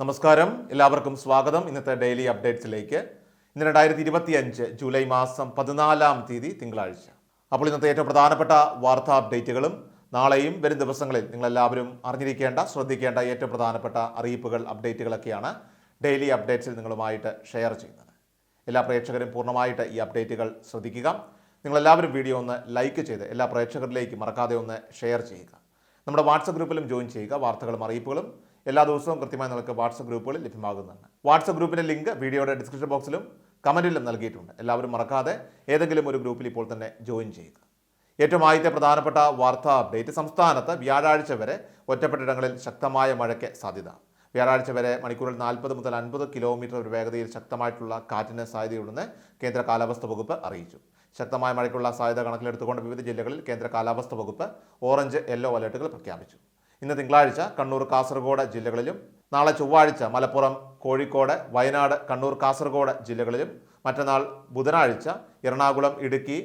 നമസ്കാരം. എല്ലാവർക്കും സ്വാഗതം. ഇന്നത്തെ ഡെയിലി അപ്ഡേറ്റ്സിലേക്ക്. ഇന്ന് രണ്ടായിരത്തി ഇരുപത്തി അഞ്ച് ജൂലൈ മാസം പതിനാലാം തീയതി തിങ്കളാഴ്ച. അപ്പോൾ ഇന്നത്തെ ഏറ്റവും പ്രധാനപ്പെട്ട വാർത്താ അപ്ഡേറ്റുകളും നാളെയും വരും ദിവസങ്ങളിൽ നിങ്ങളെല്ലാവരും അറിഞ്ഞിരിക്കേണ്ട ശ്രദ്ധിക്കേണ്ട ഏറ്റവും പ്രധാനപ്പെട്ട അറിയിപ്പുകൾ അപ്ഡേറ്റുകളൊക്കെയാണ് ഡെയിലി അപ്ഡേറ്റ്സിൽ നിങ്ങളുമായിട്ട് ഷെയർ ചെയ്യുന്നത്. എല്ലാ പ്രേക്ഷകരും പൂർണമായിട്ട് ഈ അപ്ഡേറ്റുകൾ ശ്രദ്ധിക്കുക. നിങ്ങളെല്ലാവരും വീഡിയോ ഒന്ന് ലൈക്ക് ചെയ്ത് എല്ലാ പ്രേക്ഷകരിലേക്കും മറക്കാതെ ഒന്ന് ഷെയർ ചെയ്യുക. നമ്മുടെ വാട്സപ്പ് ഗ്രൂപ്പിലും ജോയിൻ ചെയ്യുക. വാർത്തകളും അറിയിപ്പുകളും എല്ലാ ദിവസവും കൃത്യമായി നിങ്ങൾക്ക് വാട്സപ്പ് ഗ്രൂപ്പുകളിൽ ലഭ്യമാകുന്നതാണ്. വാട്സപ്പ് ഗ്രൂപ്പിന്റെ ലിങ്ക് വീഡിയോയുടെ ഡിസ്ക്രിപ്ഷൻ ബോക്സിലും കമന്റിലും നൽകിയിട്ടുണ്ട്. എല്ലാവരും മറക്കാതെ ഏതെങ്കിലും ഒരു ഗ്രൂപ്പിൽ ഇപ്പോൾ തന്നെ ജോയിൻ ചെയ്യുക. ഏറ്റവും ആദ്യത്തെ പ്രധാനപ്പെട്ട വാർത്താ അപ്ഡേറ്റ് സംസ്ഥാനത്ത് വ്യാഴാഴ്ച വരെ ഒറ്റപ്പെട്ടിടങ്ങളിൽ ശക്തമായ മഴയ്ക്ക് സാധ്യത. വ്യാഴാഴ്ച വരെ മണിക്കൂറിൽ നാൽപ്പത് മുതൽ അൻപത് കിലോമീറ്റർ ഒരു വേഗതയിൽ ശക്തമായിട്ടുള്ള കാറ്റിന് സാധ്യതയുണ്ടെന്ന് കേന്ദ്ര കാലാവസ്ഥ വകുപ്പ് അറിയിച്ചു. ശക്തമായ മഴയ്ക്കുള്ള സാധ്യത കണക്കിലെടുത്തുകൊണ്ട് വിവിധ ജില്ലകളിൽ കേന്ദ്ര കാലാവസ്ഥ വകുപ്പ് ഓറഞ്ച് യെല്ലോ അലേർട്ടുകൾ പ്രഖ്യാപിച്ചു. ഇന്ന് തിങ്കളാഴ്ച കണ്ണൂർ കാസർഗോഡ് ജില്ലകളിലും നാളെ ചൊവ്വാഴ്ച മലപ്പുറം കോഴിക്കോട് വയനാട് കണ്ണൂർ കാസർഗോഡ് ജില്ലകളിലും മറ്റന്നാൾ ബുധനാഴ്ച എറണാകുളം ഇടുക്കി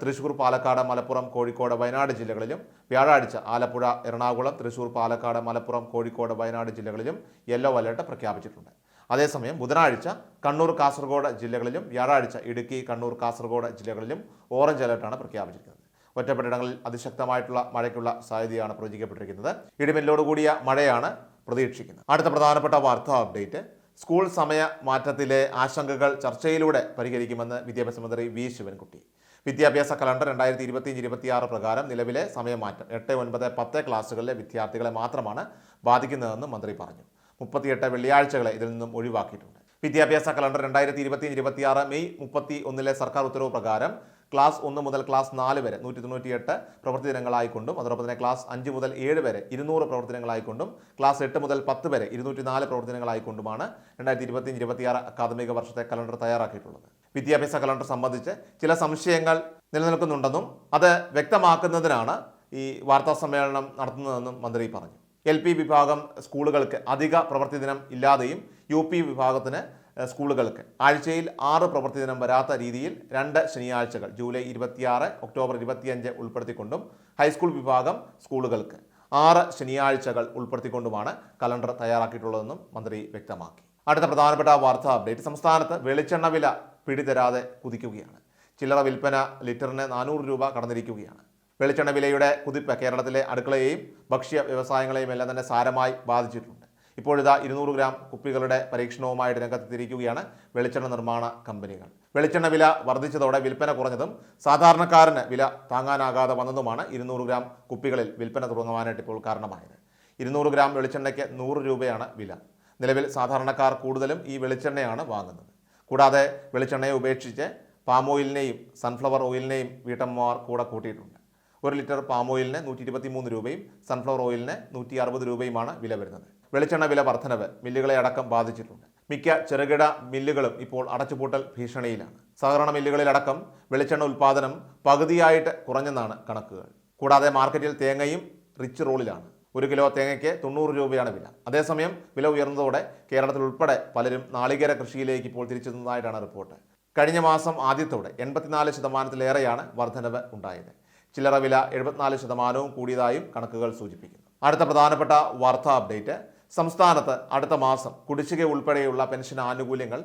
തൃശൂർ പാലക്കാട് മലപ്പുറം കോഴിക്കോട് വയനാട് ജില്ലകളിലും വ്യാഴാഴ്ച ആലപ്പുഴ എറണാകുളം തൃശൂർ പാലക്കാട് മലപ്പുറം കോഴിക്കോട് വയനാട് ജില്ലകളിലും യെല്ലോ അലേർട്ട് പ്രഖ്യാപിച്ചിട്ടുണ്ട്. അതേസമയം ബുധനാഴ്ച കണ്ണൂർ കാസർഗോഡ് ജില്ലകളിലും വ്യാഴാഴ്ച ഇടുക്കി കണ്ണൂർ കാസർഗോഡ് ജില്ലകളിലും ഓറഞ്ച് അലേർട്ടാണ് പ്രഖ്യാപിച്ചിരിക്കുന്നത്. ഒറ്റപ്പെട്ടിടങ്ങളിൽ അതിശക്തമായിട്ടുള്ള മഴയ്ക്കുള്ള സാധ്യതയാണ് പ്രവചിക്കപ്പെട്ടിരിക്കുന്നത്. ഇടിമിന്നലോടുകൂടിയ മഴയാണ് പ്രതീക്ഷിക്കുന്നത്. അടുത്ത പ്രധാനപ്പെട്ട വാർത്താ അപ്ഡേറ്റ്. സ്കൂൾ സമയ മാറ്റത്തിലെ ആശങ്കകൾ ചർച്ചയിലൂടെ പരിഹരിക്കുമെന്ന് വിദ്യാഭ്യാസ മന്ത്രി വി. ശിവൻകുട്ടി. വിദ്യാഭ്യാസ കലണ്ടർ രണ്ടായിരത്തി ഇരുപത്തിയഞ്ച് ഇരുപത്തിയാറ് പ്രകാരം നിലവിലെ സമയമാറ്റം എട്ട് ഒൻപത് പത്ത് ക്ലാസ്സുകളിലെ വിദ്യാർത്ഥികളെ മാത്രമാണ് ബാധിക്കുന്നതെന്ന് മന്ത്രി പറഞ്ഞു. മുപ്പത്തിയെട്ട് വെള്ളിയാഴ്ചകളെ ഇതിൽ നിന്നും ഒഴിവാക്കിയിട്ടുണ്ട്. വിദ്യാഭ്യാസ കലണ്ടർ രണ്ടായിരത്തി ഇരുപത്തിയഞ്ച് ഇരുപത്തിയാറ് മെയ് മുപ്പത്തി ഒന്നിലെ സർക്കാർ ഉത്തരവ് പ്രകാരം ക്ലാസ് ഒന്ന് മുതൽ ക്ലാസ് നാല് വരെ നൂറ്റി തൊണ്ണൂറ്റിയെട്ട് പ്രവൃത്തി ദിനങ്ങളായിക്കൊണ്ടും അതോടൊപ്പം തന്നെ ക്ലാസ് അഞ്ച് മുതൽ ഏഴ് വരെ ഇരുന്നൂറ് പ്രവൃത്തി ദിനങ്ങളായിക്കൊണ്ടും ക്ലാസ് എട്ട് മുതൽ പത്ത് വരെ ഇരുന്നൂറ്റി നാല് പ്രവൃത്തി ദിനങ്ങളായിക്കൊണ്ടുമാണ് രണ്ടായിരത്തി ഇരുപത്തിയഞ്ച് ഇരുപത്തിയാറ് അക്കാദമിക വർഷത്തെ കലണ്ടർ തയ്യാറാക്കിയിട്ടുള്ളത്. വിദ്യാഭ്യാസ കലണ്ടർ സംബന്ധിച്ച് ചില സംശയങ്ങൾ നിലനിൽക്കുന്നുണ്ടെന്നും അത് വ്യക്തമാക്കുന്നതിനാണ് ഈ വാർത്താ സമ്മേളനം നടത്തുന്നതെന്നും മന്ത്രി പറഞ്ഞു. എൽ വിഭാഗം സ്കൂളുകൾക്ക് അധിക പ്രവൃത്തി ദിനം ഇല്ലാതെയും യു വിഭാഗത്തിന് സ്കൂളുകൾക്ക്. ആഴ്ചയിൽ ആറ് പ്രവൃത്തി ദിനം വരാത്ത രീതിയിൽ രണ്ട് ശനിയാഴ്ചകൾ ജൂലൈ ഇരുപത്തിയാറ് ഒക്ടോബർ ഇരുപത്തിയഞ്ച് ഉൾപ്പെടുത്തിക്കൊണ്ടും ഹൈസ്കൂൾ വിഭാഗം സ്കൂളുകൾക്ക് ആറ് ശനിയാഴ്ചകൾ ഉൾപ്പെടുത്തിക്കൊണ്ടുമാണ് കലണ്ടർ തയ്യാറാക്കിയിട്ടുള്ളതെന്നും മന്ത്രി വ്യക്തമാക്കി. അടുത്ത പ്രധാനപ്പെട്ട വാർത്താ അപ്ഡേറ്റ് സംസ്ഥാനത്ത് വെളിച്ചെണ്ണ വില പിടിതരാതെ കുതിക്കുകയാണ്. ചില്ലറ വിൽപ്പന ലിറ്ററിന് നാനൂറ് രൂപ കടന്നിരിക്കുകയാണ്. വെളിച്ചെണ്ണ വിലയുടെ കുതിപ്പ് കേരളത്തിലെ അടുക്കളയെയും ഭക്ഷ്യ വ്യവസായങ്ങളെയും എല്ലാം തന്നെ സാരമായി ബാധിച്ചിട്ടുണ്ട്. ഇപ്പോഴിതാ ഇരുന്നൂറ് ഗ്രാം കുപ്പികളുടെ പരീക്ഷണവുമായിട്ട് രംഗത്തെത്തിയിരിക്കുകയാണ് വെളിച്ചെണ്ണ നിർമ്മാണ കമ്പനികൾ. വെളിച്ചെണ്ണ വില വർദ്ധിച്ചതോടെ വിൽപ്പന കുറഞ്ഞതും സാധാരണക്കാരന് വില താങ്ങാനാകാതെ വന്നതുമാണ് ഇരുന്നൂറ് ഗ്രാം കുപ്പികളിൽ വിൽപ്പന തുടങ്ങുവാനായിട്ട് ഇപ്പോൾ കാരണമായത്. ഇരുന്നൂറ് ഗ്രാം വെളിച്ചെണ്ണയ്ക്ക് നൂറ് രൂപയാണ് വില. നിലവിൽ സാധാരണക്കാർ കൂടുതലും ഈ വെളിച്ചെണ്ണയാണ് വാങ്ങുന്നത്. കൂടാതെ വെളിച്ചെണ്ണയെ ഉപേക്ഷിച്ച് പാം ഓയിലിനെയും സൺഫ്ലവർ ഓയിലിനെയും വീട്ടമ്മമാർ കൂടെ കൂട്ടിയിട്ടുണ്ട്. ഒരു ലിറ്റർ പാം ഓയിലിന് നൂറ്റി ഇരുപത്തി മൂന്ന് രൂപയും സൺഫ്ലവർ ഓയിലിന് നൂറ്റി അറുപത് രൂപയുമാണ് വില വരുന്നത്. വെളിച്ചെണ്ണ വില വർധനവ് മില്ലുകളെ അടക്കം ബാധിച്ചിട്ടുണ്ട്. മിക്ക ചെറുകിട മില്ലുകളും ഇപ്പോൾ അടച്ചുപൂട്ടൽ ഭീഷണിയിലാണ്. സഹകരണ മില്ലുകളിലടക്കം വെളിച്ചെണ്ണ ഉൽപ്പാദനം പകുതിയായിട്ട് കുറഞ്ഞെന്നാണ് കണക്കുകൾ. കൂടാതെ മാർക്കറ്റിൽ തേങ്ങയും റിച്ച് റോളിലാണ്. ഒരു കിലോ തേങ്ങയ്ക്ക് തൊണ്ണൂറ് രൂപയാണ് വില. അതേസമയം വില ഉയർന്നതോടെ കേരളത്തിൽ ഉൾപ്പെടെ പലരും നാളികേര കൃഷിയിലേക്ക് ഇപ്പോൾ തിരിച്ചെത്തുന്നതായിട്ടാണ് റിപ്പോർട്ട്. കഴിഞ്ഞ മാസം ആദ്യത്തോടെ എൺപത്തിനാല് ശതമാനത്തിലേറെയാണ് വർധനവ് ഉണ്ടായത്. ചില്ലറ വില എഴുപത്തിനാല് ശതമാനവും കൂടിയതായും കണക്കുകൾ സൂചിപ്പിക്കുന്നു. അടുത്ത പ്രധാനപ്പെട്ട വാർത്താ അപ്ഡേറ്റ് സംസ്ഥാനത്ത് അടുത്ത മാസം കുടിശ്ശിക ഉൾപ്പെടെയുള്ള പെൻഷൻ ആനുകൂല്യങ്ങൾ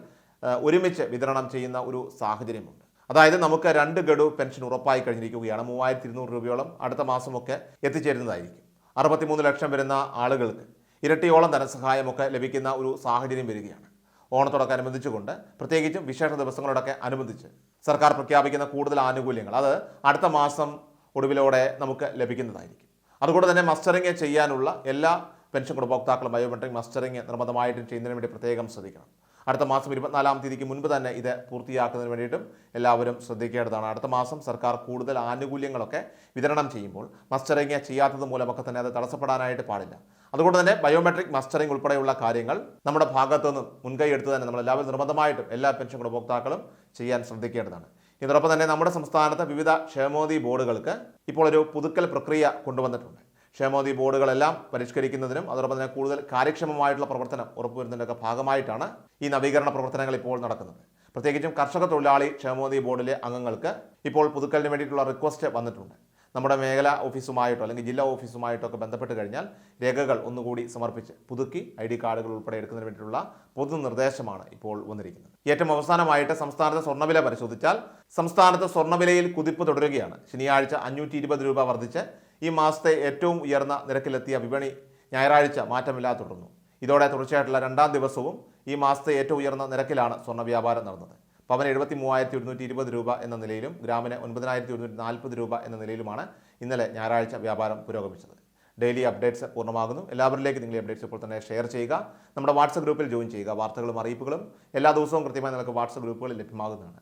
ഒരുമിച്ച് വിതരണം ചെയ്യുന്ന ഒരു സാഹചര്യമുണ്ട്. അതായത് നമുക്ക് രണ്ട് ഗഡു പെൻഷൻ ഉറപ്പായി കഴിഞ്ഞിരിക്കുകയാണ്. മൂവായിരത്തി ഇരുന്നൂറ് രൂപയോളം അടുത്ത മാസമൊക്കെ എത്തിച്ചേരുന്നതായിരിക്കും. അറുപത്തിമൂന്ന് ലക്ഷം വരുന്ന ആളുകൾക്ക് ഇരട്ടിയോളം ധനസഹായമൊക്കെ ലഭിക്കുന്ന ഒരു സാഹചര്യം വരികയാണ്. ഓണത്തോടൊക്കെ അനുബന്ധിച്ചുകൊണ്ട് പ്രത്യേകിച്ചും വിശേഷ ദിവസങ്ങളോടൊക്കെ അനുബന്ധിച്ച് സർക്കാർ പ്രഖ്യാപിക്കുന്ന കൂടുതൽ ആനുകൂല്യങ്ങൾ അത് അടുത്ത മാസം ഒടുവിലോടെ നമുക്ക് ലഭിക്കുന്നതായിരിക്കും. അതുകൊണ്ട് തന്നെ മസ്റ്ററിങ് ചെയ്യാനുള്ള എല്ലാ പെൻഷൻ ഗുണഭോക്താക്കളും ബയോമെട്രിക് മസ്റ്ററിങ് നിർബന്ധമായിട്ടും ചെയ്യുന്നതിന് വേണ്ടി പ്രത്യേകം ശ്രദ്ധിക്കണം. അടുത്ത മാസം ഇരുപത്തിനാലാം തീയതിക്ക് മുൻപ് തന്നെ ഇത് പൂർത്തിയാക്കുന്നതിന് വേണ്ടിയിട്ടും എല്ലാവരും ശ്രദ്ധിക്കേണ്ടതാണ്. അടുത്ത മാസം സർക്കാർ കൂടുതൽ ആനുകൂല്യങ്ങളൊക്കെ വിതരണം ചെയ്യുമ്പോൾ മസ്റ്ററിങ് ചെയ്യാത്തത് മൂലമൊക്കെ തന്നെ അത് തടസ്സപ്പെടാനായിട്ട് പാടില്ല. അതുകൊണ്ട് തന്നെ ബയോമെട്രിക് മസ്റ്ററിംഗ് ഉൾപ്പെടെയുള്ള കാര്യങ്ങൾ നമ്മുടെ ഭാഗത്തു നിന്നും മുൻകൈ എടുത്ത് തന്നെ നമ്മൾ എല്ലാവരും നിർബന്ധമായിട്ടും എല്ലാ പെൻഷൻ ഗുണഭോക്താക്കളും ചെയ്യാൻ ശ്രദ്ധിക്കേണ്ടതാണ്. ഇതോടൊപ്പം തന്നെ നമ്മുടെ സംസ്ഥാനത്തെ വിവിധ ക്ഷേമോദി ബോർഡുകൾക്ക് ഇപ്പോൾ ഒരു പുതുക്കൽ പ്രക്രിയ കൊണ്ടുവന്നിട്ടുണ്ട്. ക്ഷേമോദി ബോർഡുകളെല്ലാം പരിഷ്കരിക്കുന്നതിനും അതോടൊപ്പം തന്നെ കൂടുതൽ കാര്യക്ഷമമായിട്ടുള്ള പ്രവർത്തനം ഉറപ്പുവരുന്നതിന്റെയൊക്കെ ഭാഗമായിട്ടാണ് ഈ നവീകരണ പ്രവർത്തനങ്ങൾ ഇപ്പോൾ നടക്കുന്നത്. പ്രത്യേകിച്ചും കർഷക തൊഴിലാളി ക്ഷേമോദി ബോർഡിലെ അംഗങ്ങൾക്ക് ഇപ്പോൾ പുതുക്കലിന് വേണ്ടിയിട്ടുള്ള റിക്വസ്റ്റ് വന്നിട്ടുണ്ട്. നമ്മുടെ മേഖല ഓഫീസുമായിട്ടോ അല്ലെങ്കിൽ ജില്ലാ ഓഫീസുമായിട്ടോ ഒക്കെ ബന്ധപ്പെട്ട് കഴിഞ്ഞാൽ രേഖകൾ ഒന്നുകൂടി സമർപ്പിച്ച് പുതുക്കി ഐ ഡി കാർഡുകൾ ഉൾപ്പെടെ എടുക്കുന്നതിന് വേണ്ടിയിട്ടുള്ള പൊതു നിർദ്ദേശമാണ് ഇപ്പോൾ വന്നിരിക്കുന്നത്. ഏറ്റവും അവസാനമായിട്ട് സംസ്ഥാനത്തെ സ്വർണവില പരിശോധിച്ചാൽ സംസ്ഥാനത്ത് സ്വർണവിലയിൽ കുതിപ്പ് തുടരുകയാണ്. ശനിയാഴ്ച അഞ്ഞൂറ്റി രൂപ വർദ്ധിച്ച് ഈ മാസത്തെ ഏറ്റവും ഉയർന്ന നിരക്കിലെത്തിയ വിപണി ഞായറാഴ്ച മാറ്റമില്ലാതെ തുടർന്നു ഇതോടെ തുടർച്ചയായിട്ടുള്ള രണ്ടാം ദിവസവും ഈ മാസത്തെ ഏറ്റവും ഉയർന്ന നിരക്കിലാണ് സ്വർണ വ്യാപാരം നടന്നത്. പവന് എഴുപത്തി മൂവായിരത്തി ഒരുന്നൂറ്റി ഇരുപത് രൂപ എന്ന നിലയിലും ഗ്രാമിന് ഒൻപതിനായിരത്തി ഒരുന്നൂറ്റി നാൽപ്പത് രൂപ എന്ന നിലയിലുമാണ് ഇന്നലെ ഞായറാഴ്ച വ്യാപാരം പുരോഗമിച്ചത്. ഡെയിലി അപ്ഡേറ്റ്സ് പൂർണമാകുന്നു. എല്ലാവരിലേക്ക് നിങ്ങൾ അപ്ഡേറ്റ്സ് ഇപ്പോൾ തന്നെ ഷെയർ ചെയ്യുക. നമ്മുടെ വാട്സപ്പ് ഗ്രൂപ്പിൽ ജോയിൻ ചെയ്യുക. വാർത്തകളും അറിയിപ്പുകളും എല്ലാ ദിവസവും കൃത്യമായി നിങ്ങൾക്ക് വാട്സപ്പ് ഗ്രൂപ്പുകളിൽ ലഭ്യമാകുന്നതാണ്.